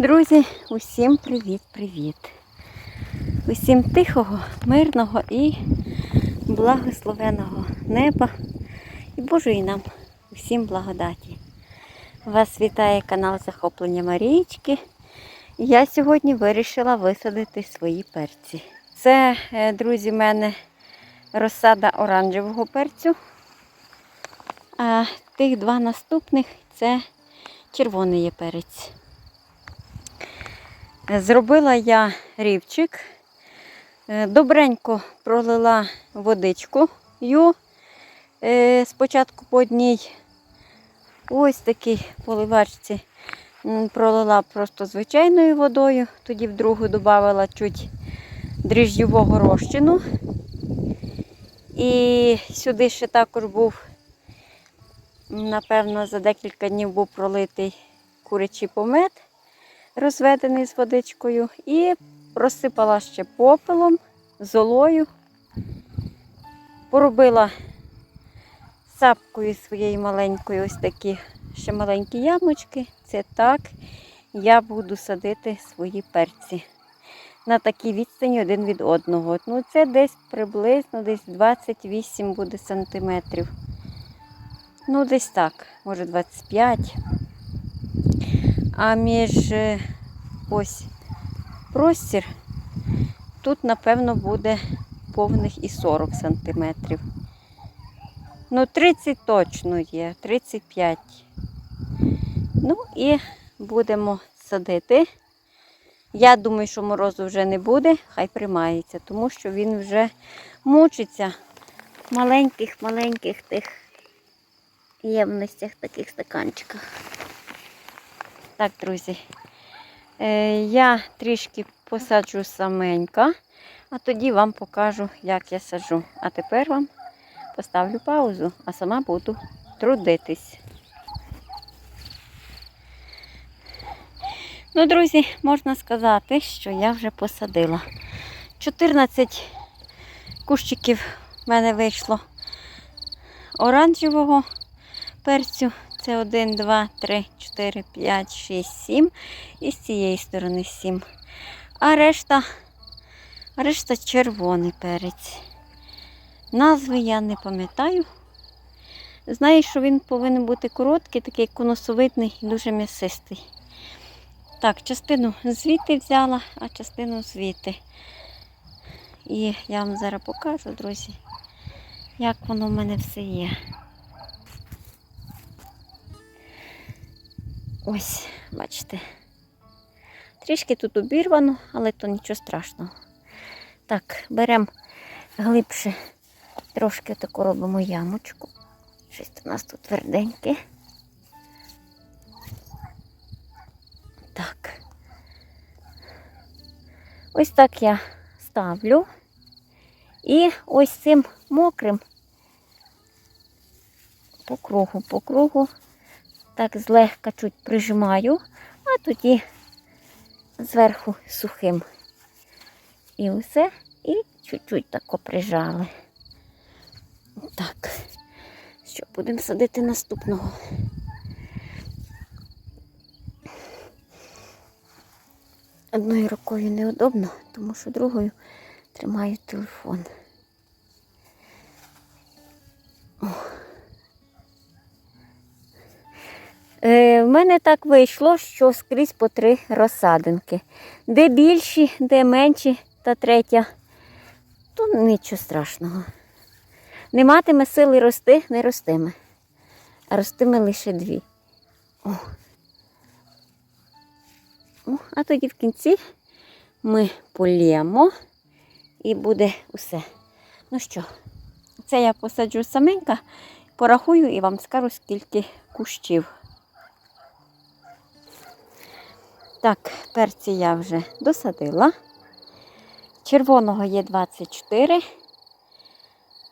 Друзі, усім привіт-привіт! Усім тихого, мирного і благословеного неба і Божої нам усім благодаті. Вас вітає канал Захоплення Марієчки. Я сьогодні вирішила висадити свої перці. Це, е, друзі, в мене розсада оранжевого перцю. А тих два наступних це червоний перець. Зробила я рівчик, е, добренько пролила водичку. Е, Спочатку по одній ось такій поливачці пролила просто звичайною водою, тоді в другу додавала чуть дріжджового розчину. І сюди ще також був, напевно, за декілька днів був пролитий курячий помет розведений з водичкою, і просипала ще попелом, золою, поробила сапкою своєю маленькою ось такі ще маленькі ямочки. Це так я буду садити свої перці. На такій відстані один від одного. Ну, це десь приблизно десь 28 буде сантиметрів. Ну, десь так, може 25. А між е, ось простір, тут, напевно, буде повних і 40 сантиметрів. Ну, 30 точно є, 35. Ну і будемо садити. Я думаю, що морозу вже не буде, хай приймається, тому що він вже мучиться в маленьких-маленьких тих ємностях, таких стаканчиках. Так, друзі, е, я трішки посаджу саменька, а тоді вам покажу, як я саджу. А тепер вам поставлю паузу, а сама буду трудитись. Ну, друзі, можна сказати, що я вже посадила. 14 кущиків в мене вийшло оранжевого перцю. Це 1, 2, 3, 4, 5, 6, 7. І з цієї сторони 7. А решта, решта червоний перець. Назви я не пам'ятаю. Знаю, що він повинен бути короткий, такий конусовидний і дуже м'ясистий. Так, частину звідти взяла, а частину звідти. І я вам зараз покажу, друзі, як воно в мене все є. Ось, бачите. Трішки тут обірвано, але то нічого страшного. Так, беремо глибше, трошки таку робимо ямочку. Щось у нас тут тверденьке. Так. Ось так я ставлю. І ось цим мокрим по кругу, по кругу так злегка чуть прижимаю, а тоді зверху сухим. І усе, і чуть-чуть тако прижали. Так, що будемо садити наступного. Одною рукою неудобно, тому що другою тримаю телефон. В мене так вийшло, що скрізь по три розсадинки. Де більші, де менші, та третя, то нічого страшного. Не матиме сили рости, не ростиме. А ростиме лише дві. О. О, а тоді в кінці ми полємо і буде усе. Ну що, це я посаджу саменька, порахую і вам скажу, скільки кущів. Так, перці я вже досадила. Червоного є 24,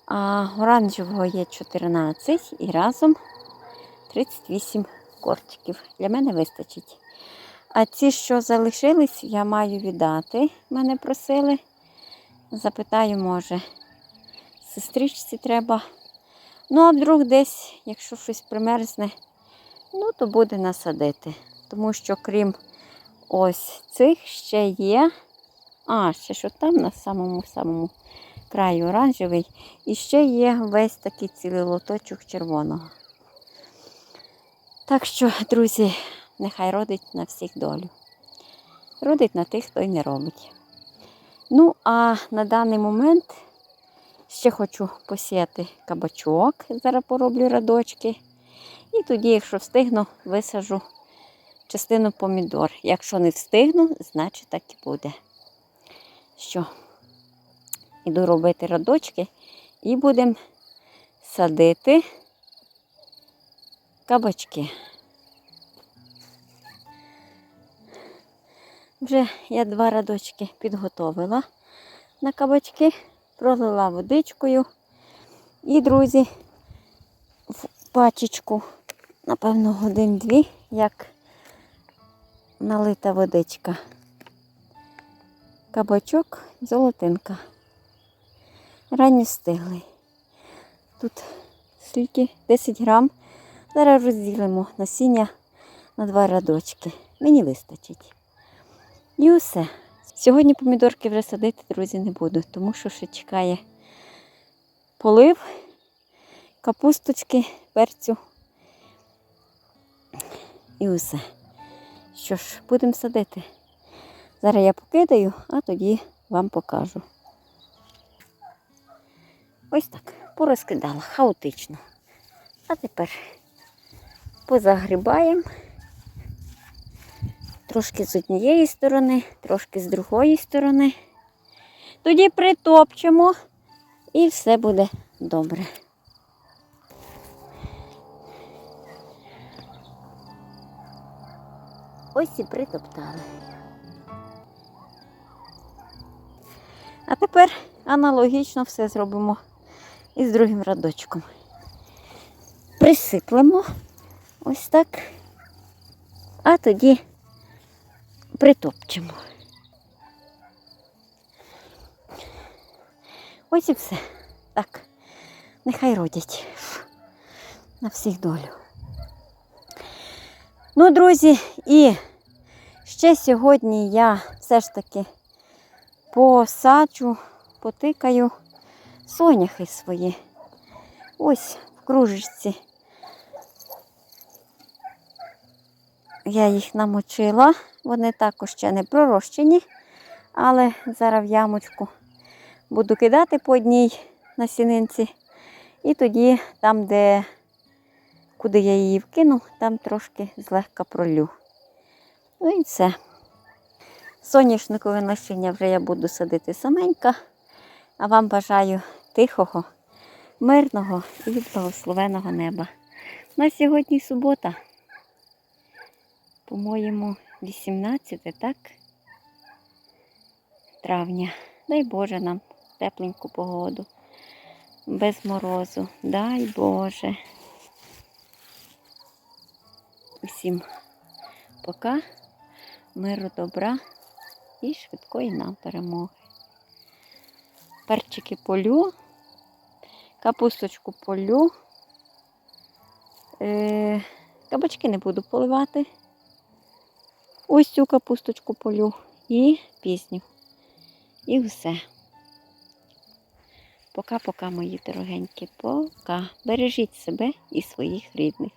а оранжевого є 14 і разом 38 кортиків. Для мене вистачить. А ці, що залишились, я маю віддати. Мене просили. Запитаю, може, сестричці треба. Ну, а вдруг десь, якщо щось примерзне, ну, то буде насадити. Тому що крім ось цих ще є. А, ще що там на самому самому краю оранжевий. І ще є весь такий цілий лоточок червоного. Так що, друзі, нехай родить на всіх долю. Родить на тих, хто й не робить. Ну, а на даний момент ще хочу посіяти кабачок. Зараз пороблю радочки. І тоді, якщо встигну, висажу частину помідор. Якщо не встигну, значить так і буде. Що? Іду робити радочки і будемо садити кабачки. Вже я два радочки підготовила на кабачки, пролила водичкою. І, друзі, в пачечку, напевно, годин-дві, як налита водичка. Кабачок, золотинка. Ранньо стиглий. Тут скільки? 10 грам. Зараз розділимо насіння на два рядочки. Мені вистачить. І усе. Сьогодні помідорки вже садити, друзі, не буду, тому що ще чекає полив, капусточки, перцю. І усе. Що ж, будемо садити. Зараз я покидаю, а тоді вам покажу. Ось так, порозкидала, хаотично. А тепер позагрібаємо. Трошки з однієї сторони, трошки з другої сторони. Тоді притопчемо і все буде добре. Ось і притоптали. А тепер аналогічно все зробимо із другим радочком. Присиплемо ось так, а тоді притопчемо. Ось і все. Так, нехай родять на всіх долю. Ну, друзі, і ще сьогодні я все ж таки посаджу, потикаю соняхи свої. Ось в кружечці. Я їх намочила, вони також ще не пророщені, але зараз в ямочку буду кидати по одній насінинці. І тоді там, де куди я її вкину, там трошки злегка пролю. Ну і все. Соняшникове насіння вже я буду садити саменька, а вам бажаю тихого, мирного і благословеного неба. На сьогодні субота, по-моєму, 18, так? Травня. Дай Боже нам тепленьку погоду, без морозу. Дай Боже. Усім пока, миру, добра і швидкої нам перемоги. Перчики полю, капусточку полю. Е, кабачки не буду поливати. Ось цю капусточку полю і пісню. І все. Пока-пока, мої дорогенькі, пока. Бережіть себе і своїх рідних.